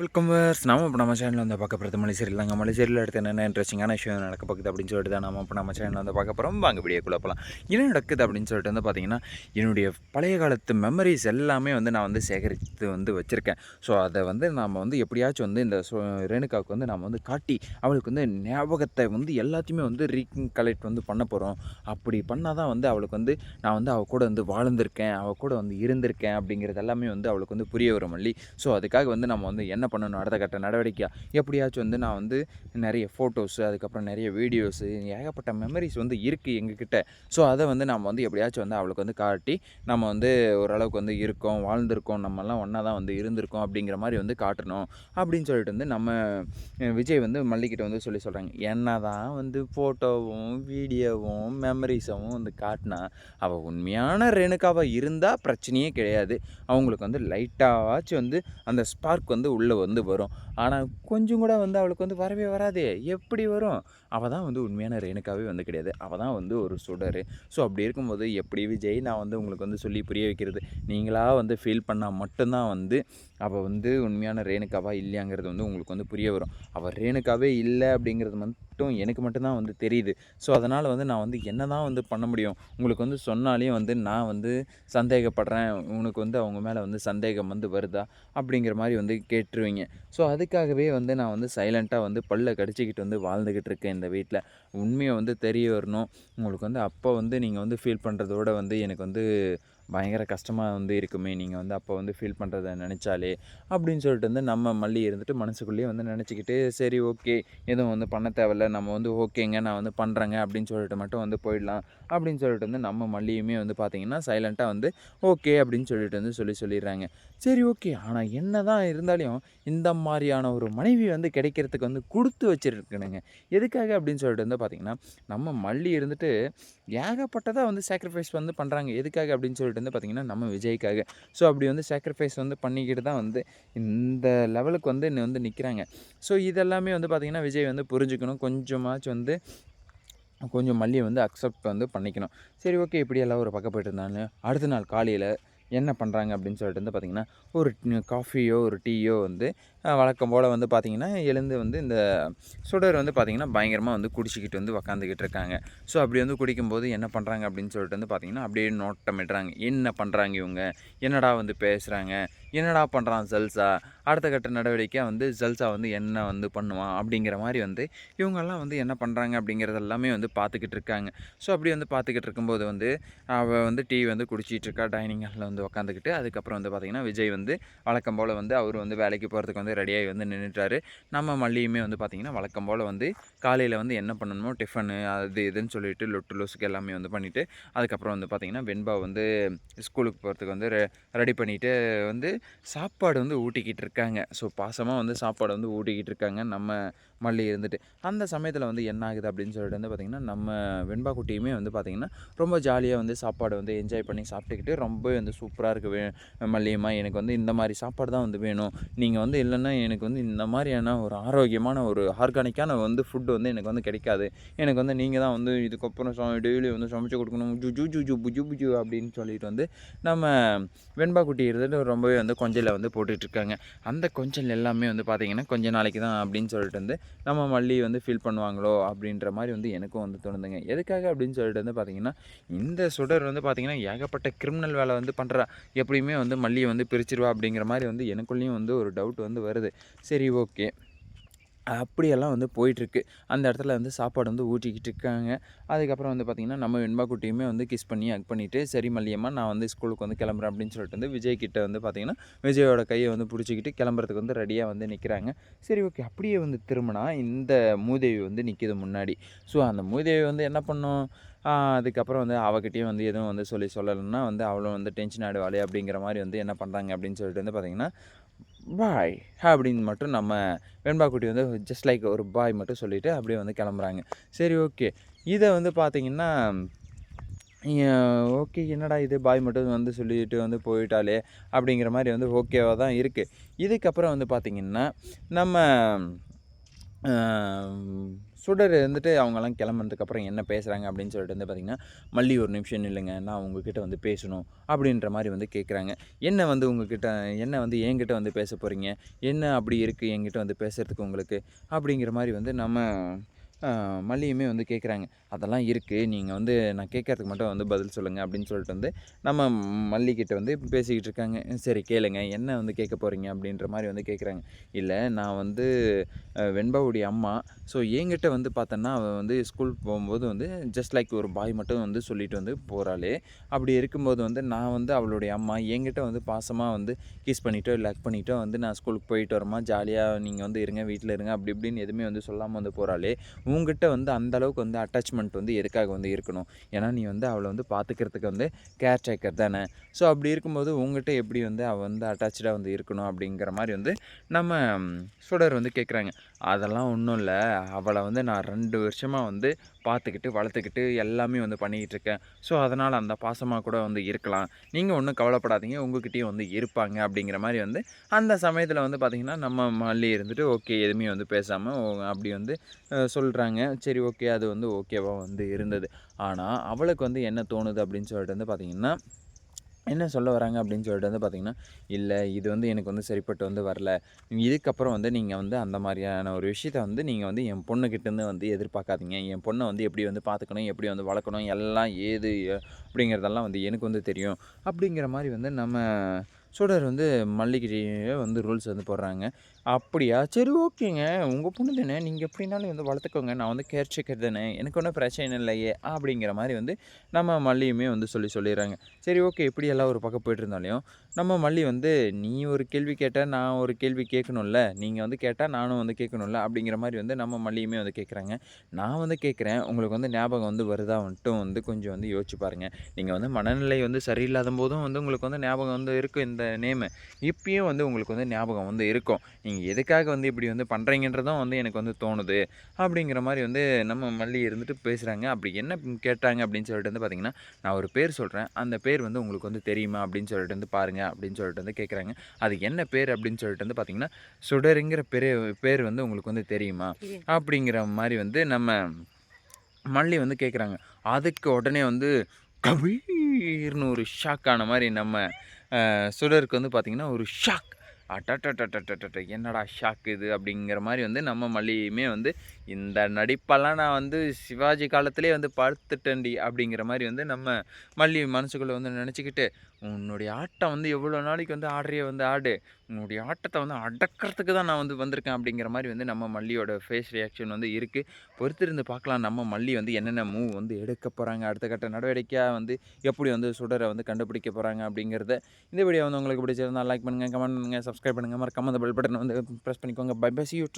Welcome verse நம்ம இப்போ நம்ம சேனலில் வந்து பார்க்க போகிறது மலை சீரியல் தாங்க மலை எடுத்து என்னென்ன இன்ட்ரெஸ்டிங்கான விஷயம் நடக்க பார்க்குது அப்படின்னு சொல்லிட்டு தான் நம்ம இப்போ நம்ம சேனலில் வந்து பார்க்க போகிறோம் வாங்க வீடியோக்குள்ளே போகலாம் என்ன நடக்குது அப்படின்னு சொல்லிட்டு வந்து பார்த்தீங்கன்னா என்னுடைய பழைய காலத்து மெமரிஸ் எல்லாமே வந்து நான் வந்து சேகரித்து வந்து வச்சுருக்கேன். ஸோ அதை வந்து நாம் வந்து எப்படியாச்சும் வந்து இந்த ரேணுகாவுக்கு வந்து நாம் வந்து காட்டி அவளுக்கு வந்து ஞாபகத்தை வந்து எல்லாத்தையுமே வந்து ரீகலெக்ட் வந்து பண்ண போகிறோம் அப்படி பண்ணால் தான் வந்து அவளுக்கு வந்து நான் வந்து அவள் கூட வந்து வாழ்ந்திருக்கேன் அவள் கூட வந்து இருந்திருக்கேன் அப்படிங்கிறது எல்லாமே வந்து அவளுக்கு வந்து புரிய வரும் மல்லி. ஸோ அதுக்காக வந்து நம்ம வந்து என்ன பண்ணணும் அடுத்த கட்ட நடவடிக்கையாக எப்படியாச்சும் வந்து நான் வந்து நிறைய ஃபோட்டோஸு அதுக்கப்புறம் நிறைய வீடியோஸு ஏகப்பட்ட மெமரிஸ் வந்து இருக்குது எங்ககிட்ட. ஸோ அதை வந்து நம்ம வந்து எப்படியாச்சும் வந்து அவளுக்கு வந்து காட்டி நம்ம வந்து ஓரளவுக்கு வந்து இருக்கோம் வாழ்ந்திருக்கோம் நம்மலாம் ஒன்றா தான் வந்து இருந்திருக்கோம் அப்படிங்கிற மாதிரி வந்து காட்டணும் அப்படின்னு சொல்லிட்டு வந்து நம்ம விஜய் வந்து மல்லிக்கிட்ட வந்து சொல்லி சொல்கிறாங்க என்ன தான் வந்து ஃபோட்டோவும் வீடியோவும் மெமரிஸவும் வந்து காட்டினா அவள் உண்மையான ரேணுக்காவாக இருந்தால் பிரச்சனையே கிடையாது. அவங்களுக்கு வந்து லைட்டாவாச்சும் வந்து அந்த ஸ்பார்க் வந்து உள்ளே வந்து வரும். ஆனால் கொஞ்சம் கூட வந்து அவளுக்கு வந்து வரவே வராதே. எப்படி வரும்? அவள் தான் வந்து உண்மையான ரேணுக்காவே வந்து கிடையாது. அவள் தான் வந்து ஒரு சுடர். ஸோ அப்படி இருக்கும்போது எப்படி விஜய் நான் வந்து உங்களுக்கு வந்து சொல்லி புரிய வைக்கிறது? நீங்களாக வந்து ஃபீல் பண்ணால் மட்டும்தான் வந்து அவள் வந்து உண்மையான ரேணுக்காவா இல்லையாங்கிறது வந்து உங்களுக்கு வந்து புரிய வரும். அவள் ரேணுக்காவே இல்லை அப்படிங்கிறது மட்டும் எனக்கு மட்டும்தான் வந்து தெரியுது. ஸோ அதனால் வந்து நான் வந்து என்ன தான் வந்து பண்ண முடியும்? உங்களுக்கு வந்து சொன்னாலே வந்து நான் வந்து சந்தேகப்படுறேன். உனக்கு வந்து அவங்க மேலே வந்து சந்தேகம் வந்து வருதா? அப்படிங்கிற மாதிரி வந்து கேட்டு விட்டுருவீங்க. ஸோ அதுக்காகவே வந்து நான் வந்து சைலண்ட்டாக வந்து பல்ல கடிச்சிக்கிட்டு வந்து வாழ்ந்துக்கிட்டு இருக்கேன் இந்த வீட்டில் உண்மையை வந்து தெரிய வரணும். உங்களுக்கு வந்து அப்போ வந்து நீங்கள் வந்து ஃபீல் பண்ணுறதோட வந்து எனக்கு வந்து பயங்கர கஷ்டமாக வந்து இருக்குமே. நீங்கள் வந்து அப்போ வந்து ஃபீல் பண்ணுறத நினச்சாலே அப்படின்னு சொல்லிட்டு வந்து நம்ம மல்லி இருந்துட்டு மனசுக்குள்ளேயே வந்து நினச்சிக்கிட்டு சரி ஓகே. எதுவும் வந்து பண்ண தேவையில்ல. நம்ம வந்து ஓகேங்க. நான் வந்து பண்ணுறேங்க அப்படின்னு சொல்லிட்டு மட்டும் வந்து போயிடலாம். அப்படின்னு சொல்லிட்டு வந்து நம்ம மல்லியுமே வந்து பார்த்திங்கன்னா சைலண்ட்டாக வந்து ஓகே. அப்படின்னு சொல்லிட்டு வந்து சொல்லி சொல்லிடுறாங்க. சரி ஓகே. ஆனால் என்ன தான் இருந்தாலும் இந்த மாதிரியான ஒரு மனைவி வந்து கிடைக்கிறதுக்கு வந்து கொடுத்து வச்சுருக்கணுங்க. எதுக்காக அப்படின்னு சொல்லிட்டு வந்து பார்த்திங்கன்னா நம்ம மல்லி இருந்துட்டு ஏகப்பட்டதாக வந்து சாக்ரிஃபைஸ் வந்து பண்ணுறாங்க எதுக்காக அப்படின்னு சொல்லிட்டு வந்து பார்த்திங்கன்னா நம்ம விஜய்க்காக. ஸோ அப்படி வந்து சாக்ரிஃபைஸ் வந்து பண்ணிக்கிட்டு தான் வந்து இந்த லெவலுக்கு வந்து இன்னும் வந்து நிற்கிறாங்க ஸோ இதெல்லாமே வந்து பார்த்திங்கன்னா விஜய் வந்து புரிஞ்சுக்கணும். கொஞ்சமாச்சும் வந்து கொஞ்சம் மல்லியை வந்து அக்செப்ட் வந்து பண்ணிக்கணும். சரி ஓகே இப்படியெல்லாம் ஒரு பக்கம் போயிட்டு இருந்தாங்க. அடுத்த நாள் காலையில் என்ன பண்ணுறாங்க அப்படின்னு சொல்லிட்டு வந்து பார்த்திங்கன்னா ஒரு காஃபியோ ஒரு டீயோ வந்து வழக்கம் போல் வந்து பார்த்திங்கன்னா எழுந்து வந்து இந்த சுடர் வந்து பார்த்திங்கன்னா பயங்கரமாக வந்து குடிச்சிக்கிட்டு வந்து உக்காந்துக்கிட்டு இருக்காங்க. ஸோ அப்படி வந்து குடிக்கும்போது என்ன பண்ணுறாங்க அப்படின்னு சொல்லிட்டு வந்து பார்த்திங்கன்னா அப்படியே நோட்டமிடுறாங்க. என்ன பண்ணுறாங்க இவங்க? என்னடா வந்து பேசுகிறாங்க என்னடா பண்ணுறான் ஜல்சா? அடுத்த கட்ட நடவடிக்கை வந்து ஜல்சா வந்து என்ன வந்து பண்ணுவான்? அப்படிங்கிற மாதிரி வந்து இவங்கெல்லாம் வந்து என்ன பண்ணுறாங்க அப்படிங்கிறது எல்லாமே வந்து பார்த்துக்கிட்டு இருக்காங்க. ஸோ அப்படி வந்து பார்த்துக்கிட்டு இருக்கும்போது வந்து அவள் வந்து டீ வந்து குடிச்சிட்டு இருக்கா டைனிங் ஹாலில் வந்து உக்காந்துக்கிட்டு அதுக்கப்புறம் வந்து பார்த்திங்கன்னா விஜய் வந்து வழக்கம் போல் வந்து அவர் வந்து வேலைக்கு போகிறதுக்கு வந்து ரெடியாகி வந்து நின்றுட்டாரு நம்ம மல்லியுமே வந்து பார்த்திங்கன்னா வழக்கம் போல் வந்து காலையில் வந்து என்ன பண்ணணுமோ டிஃபனு அது இதுன்னு சொல்லிட்டு லொட்டு லொசுக்கு எல்லாமே வந்து பண்ணிவிட்டு அதுக்கப்புறம் வந்து பார்த்திங்கன்னா வெண்பா வந்து ஸ்கூலுக்கு போகிறதுக்கு வந்து ரெடி பண்ணிவிட்டு வந்து சாப்பாடு வந்து ஊட்டிக்கிட்டு இருக்காங்க. ஸோ பாசமாக வந்து சாப்பாடு வந்து ஊட்டிக்கிட்டு இருக்காங்க நம்ம மல்லி இருந்துட்டு. அந்த சமயத்தில் வந்து என்ன ஆகுது அப்படின்னு சொல்லிட்டு வந்து பார்த்திங்கன்னா நம்ம வெண்பா குட்டியுமே வந்து பார்த்திங்கன்னா ரொம்ப ஜாலியாக வந்து சாப்பாடு வந்து என்ஜாய் பண்ணி சாப்பிட்டுக்கிட்டு ரொம்ப வந்து சூப்பராக இருக்குது மல்லியம்மா. எனக்கு வந்து இந்த மாதிரி சாப்பாடு தான் வந்து வேணும். நீங்கள் வந்து இல்லை இல்லைன்னா எனக்கு வந்து இந்த மாதிரியான ஒரு ஆரோக்கியமான ஒரு ஆர்கானிக்கான வந்து ஃபுட்டு வந்து எனக்கு வந்து கிடைக்காது. எனக்கு வந்து நீங்கள் தான் வந்து இதுக்கப்புறம் டெய்லி வந்து சமைச்சு கொடுக்கணும். ஜு ஜு ஜு ஜு புஜு புஜு அப்படின்னு சொல்லிட்டு வந்து நம்ம வெண்பா குட்டி இருந்துட்டு ரொம்பவே வந்து கொஞ்சலில் வந்து போட்டுட்ருக்காங்க அந்த கொஞ்சல் எல்லாமே வந்து பார்த்திங்கன்னா கொஞ்ச நாளைக்கு தான் அப்படின்னு சொல்லிட்டு வந்து நம்ம மல்லி வந்து ஃபீல் பண்ணுவாங்களோ அப்படின்ற மாதிரி வந்து எனக்கும் வந்து தோணுதுங்க. எதுக்காக அப்படின்னு சொல்லிட்டு வந்து பார்த்திங்கன்னா இந்த சுடர் வந்து பார்த்திங்கன்னா ஏகப்பட்ட கிரிமினல் வேலை வந்து பண்ணுறா எப்படியுமே வந்து மல்லியை வந்து பிரிச்சிருவா அப்படிங்கிற மாதிரி வந்து எனக்குள்ளேயும் வந்து ஒரு டவுட் வந்து வருது. சரி ஓகே. அப்படியெல்லாம் வந்து போயிட்டுருக்கு. அந்த இடத்துல வந்து சாப்பாடு வந்து ஊட்டிக்கிட்டு இருக்காங்க. அதுக்கப்புறம் வந்து பார்த்திங்கன்னா நம்ம வெண்பா குட்டியுமே வந்து கிஸ் பண்ணி ஹக் பண்ணிவிட்டு சரி மல்லியம்மா நான் வந்து ஸ்கூலுக்கு வந்து கிளம்புறேன் அப்படின்னு சொல்லிட்டு வந்து விஜய் கிட்ட வந்து பார்த்திங்கன்னா விஜயோட கையை வந்து பிடிச்சிக்கிட்டு கிளம்புறதுக்கு வந்து ரெடியாக வந்து நிற்கிறாங்க சரி ஓகே. அப்படியே வந்து திரும்பினா இந்த மூதேவி வந்து நிற்கிது முன்னாடி. ஸோ அந்த மூதேவி வந்து என்ன பண்ணும்? அதுக்கப்புறம் வந்து அவகிட்டையும் வந்து எதுவும் வந்து சொல்லி சொல்லலைன்னா வந்து அவளும் வந்து டென்ஷன் ஆடுவாளே அப்படிங்கிற மாதிரி வந்து என்ன பண்ணுறாங்க அப்படின்னு சொல்லிட்டு வந்து பார்த்திங்கன்னா பாய் அப்படின்னு மட்டும் நம்ம வெண்பாக்குட்டி வந்து ஜஸ்ட் லைக் ஒரு பாய் மட்டும் சொல்லிவிட்டு அப்படியே வந்து கிளம்புறாங்க. சரி ஓகே இதை வந்து பார்த்தீங்கன்னா ஓகே என்னடா இது? பாய் மட்டும் வந்து சொல்லிட்டு வந்து போயிட்டாலே அப்படிங்கிற மாதிரி வந்து ஓகேவாக தான் இருக்குது இதுக்கப்புறம் வந்து பார்த்திங்கன்னா நம்ம சுடர் வந்துட்டு அவங்கெல்லாம் கிளம்புனதுக்கப்புறம் என்ன பேசுகிறாங்க அப்படின்னு சொல்லிட்டு வந்து பார்த்திங்கன்னா மல்லி ஒரு நிமிஷம் இல்லைங்க நான் உங்ககிட்ட வந்து பேசணும் அப்படின்ற மாதிரி வந்து கேட்குறாங்க என்ன வந்து உங்ககிட்ட என்ன வந்து என்கிட்ட வந்து பேச போகிறீங்க என்ன அப்படி இருக்குது என்கிட்ட வந்து பேசுகிறதுக்கு உங்களுக்கு? அப்படிங்கிற மாதிரி வந்து நம்ம மல்லியுமே வந்து கேட்குறாங்க அதெல்லாம் இருக்குது நீங்கள் வந்து நான் கேட்கறதுக்கு மட்டும் வந்து பதில் சொல்லுங்கள் அப்படின்னு சொல்லிட்டு வந்து நம்ம மல்லிக்கிட்ட வந்து பேசிக்கிட்டு இருக்காங்க. சரி கேளுங்க. என்ன வந்து கேட்க போகிறீங்க அப்படின்ற மாதிரி வந்து கேட்குறாங்க இல்லை நான் வந்து வெண்பாவுடைய அம்மா. ஸோ என்கிட்ட வந்து பார்த்தோன்னா அவள் வந்து ஸ்கூல் போகும்போது வந்து ஜஸ்ட் லைக் ஒரு பாய் மட்டும் வந்து சொல்லிட்டு வந்து போகிறாளே அப்படி இருக்கும்போது வந்து நான் வந்து அவளுடைய அம்மா. என்கிட்ட வந்து பாசமாக வந்து கிஸ் பண்ணிட்டோ லக் பண்ணிட்டோ வந்து நான் ஸ்கூலுக்கு போயிட்டு வரமா? ஜாலியாக நீங்கள் வந்து இருங்க வீட்டில் இருங்க. அப்படி இப்படின்னு எதுவுமே வந்து சொல்லாமல் வந்து போகிறாளே உங்ககிட்ட வந்து அந்தளவுக்கு வந்து அட்டாச்மெண்ட் வந்து எதுக்காக வந்து இருக்கணும்? ஏன்னா நீ வந்து அவளை வந்து பார்த்துக்கிறதுக்கு வந்து கேர் டேக்கர் தானே. ஸோ அப்படி இருக்கும்போது உங்ககிட்ட எப்படி வந்து அவள் வந்து அட்டாச்சாக வந்து இருக்கணும் அப்படிங்கிற மாதிரி வந்து நம்ம சுடர் வந்து கேட்குறாங்க அதெல்லாம் ஒன்றும் இல்லை. அவளை வந்து நான் ரெண்டு வருஷமாக வந்து பார்த்துக்கிட்டு வளர்த்துக்கிட்டு எல்லாமே வந்து பண்ணிக்கிட்டு இருக்கேன் ஸோ அதனால் அந்த பாசமாக கூட வந்து இருக்கலாம். நீங்கள் ஒன்றும் கவலைப்படாதீங்க. உங்ககிட்டயும் வந்து இருப்பாங்க அப்படிங்கிற மாதிரி வந்து அந்த சமயத்தில் வந்து பார்த்திங்கன்னா நம்ம மல்லி இருந்துட்டு ஓகே எதுவுமே வந்து பேசாமல் அப்படி வந்து சொல்கிறாங்க சரி ஓகே அது வந்து ஓகேவாக வந்து இருந்தது. ஆனால் அவளுக்கு வந்து என்ன தோணுது அப்படின்னு சொல்லிட்டு வந்து பார்த்திங்கன்னா என்ன சொல்ல வராங்க அப்படின்னு சொல்லிட்டு வந்து பார்த்திங்கன்னா இல்லை இது வந்து எனக்கு வந்து சரிப்பட்டு வந்து வரல. இதுக்கப்புறம் வந்து நீங்கள் வந்து அந்த மாதிரியான ஒரு விஷயத்த வந்து நீங்கள் வந்து என் பொண்ணுக்கிட்டேருந்து வந்து எதிர்பார்க்காதீங்க. என் பொண்ணை வந்து எப்படி வந்து பார்த்துக்கணும் எப்படி வந்து வளர்க்கணும் எல்லாம் ஏது அப்படிங்கிறதெல்லாம் வந்து எனக்கு வந்து தெரியும். அப்படிங்கிற மாதிரி வந்து நம்ம சுடர் வந்து மல்லிகையே வந்து ரூல்ஸ் வந்து போடுறாங்க. அப்படியா? சரி ஓகேங்க. உங்கள் பொண்ணு தானே? நீங்கள் எப்படினாலும் வந்து வளர்த்துக்கோங்க. நான் வந்து கேர் டேக்கர் தானே. எனக்கு ஒன்றும் பிரச்சனை இல்லையே அப்படிங்கிற மாதிரி வந்து நம்ம மல்லியுமே வந்து சொல்லி சொல்லிடுறாங்க. சரி ஓகே. இப்படி எல்லாம் ஒரு பக்கம் போயிட்டு இருந்தாலையும் நம்ம மல்லி வந்து நீ ஒரு கேள்வி கேட்டால் நான் ஒரு கேள்வி கேட்கணும்ல. நீங்கள் வந்து கேட்டால் நானும் வந்து கேட்கணும்ல அப்படிங்கிற மாதிரி வந்து நம்ம மல்லியுமே வந்து கேட்குறாங்க. நான் வந்து கேட்குறேன். உங்களுக்கு வந்து ஞாபகம் வந்து வருதா மட்டும் வந்து கொஞ்சம் வந்து யோசிச்சு பாருங்கள் நீங்கள் வந்து மனநிலை வந்து சரியில்லாத போதும் வந்து உங்களுக்கு வந்து ஞாபகம் வந்து இருக்கும் இந்த நேமு இப்பயும் வந்து உங்களுக்கு வந்து ஞாபகம் வந்து இருக்கும். நீங்கள் நீங்கள் எதுக்காக வந்து இப்படி வந்து பண்ணுறீங்கன்றதும் வந்து எனக்கு வந்து தோணுது அப்படிங்கிற மாதிரி வந்து நம்ம மல்லி இருந்துட்டு பேசுகிறாங்க அப்படி என்ன கேட்டாங்க அப்படின்னு சொல்லிட்டு வந்து பார்த்திங்கன்னா நான் ஒரு பேர் சொல்கிறேன் அந்த பேர் வந்து உங்களுக்கு வந்து தெரியுமா அப்படின்னு சொல்லிட்டு வந்து பாருங்கள் அப்படின்னு சொல்லிட்டு வந்து கேட்குறாங்க அது என்ன பேர் அப்படின்னு சொல்லிட்டு வந்து பார்த்திங்கன்னா சுடருங்கிற பேர் பேர் வந்து உங்களுக்கு வந்து தெரியுமா அப்படிங்கிற மாதிரி வந்து நம்ம மல்லி வந்து கேட்குறாங்க அதுக்கு உடனே வந்து கபீர்னு ஒரு ஷாக் ஆன மாதிரி நம்ம சுடருக்கு வந்து பார்த்திங்கன்னா ஒரு ஷாக் அட்டட்டட்டட்டட்ட என்னடா ஷாக் இது? அப்படிங்கிற மாதிரி வந்து நம்ம மல்லியுமே வந்து இந்த நடிப்பெல்லாம் நான் வந்து சிவாஜி காலத்திலே வந்து பார்த்துட்டேன்டி அப்படிங்கிற மாதிரி வந்து நம்ம மல்லி மனசுக்குள்ளே வந்து நினச்சிக்கிட்டு உன்னுடைய ஆட்டம் வந்து எவ்வளோ நாளைக்கு வந்து ஆடுறிய வந்து ஆடு உன்னுடைய ஆட்டத்தை வந்து அடக்கிறதுக்கு தான் நான் வந்து வந்திருக்கேன் அப்படிங்கிற மாதிரி வந்து நம்ம மல்லியோட ஃபேஸ் ரியாக்ஷன் வந்து இருக்குது பொறுத்திருந்து பார்க்கலாம் நம்ம மல்லி வந்து என்னென்ன மூவ் வந்து எடுக்க போகிறாங்க அடுத்த கட்ட நடவடிக்கையாக வந்து எப்படி வந்து சுடரை வந்து கண்டுபிடிக்க போகிறாங்க அப்படிங்கிறத இந்த வீடியோ வந்து உங்களுக்கு பிடிச்சிருந்தால் லைக் பண்ணுங்கள் கமெண்ட் பண்ணுங்கள் சப்ஸ்கிரைப் பண்ணுங்கள் மறக்காம அந்த பெல் பட்டன் வந்து ப்ரெஸ் பண்ணிக்கோங்க பை பை சி யூ